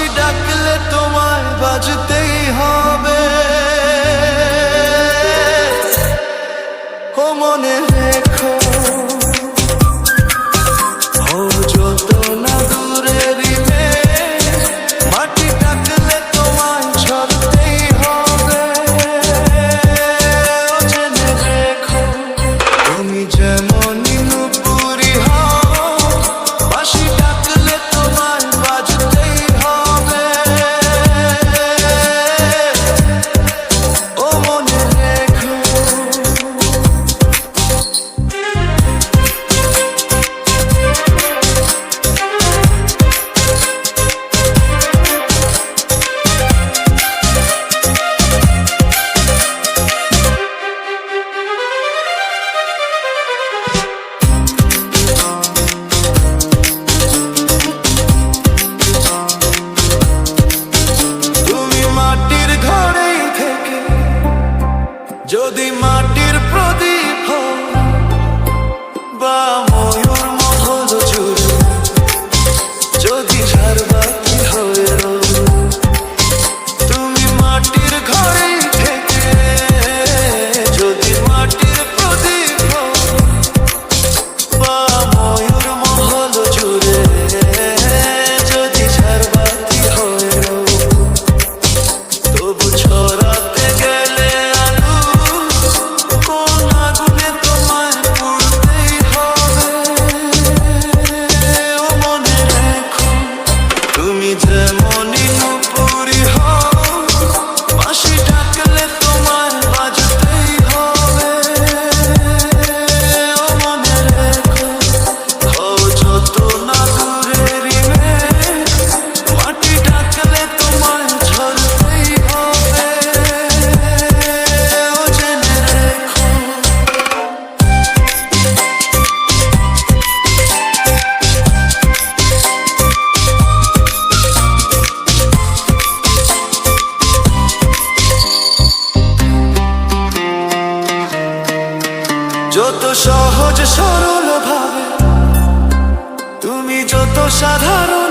বাঁশি ডাকলে তোমায় বাজতেই হবে। ও মনে রেখো। যত সহজ সরল ভাবে তুমি যত সাধারণই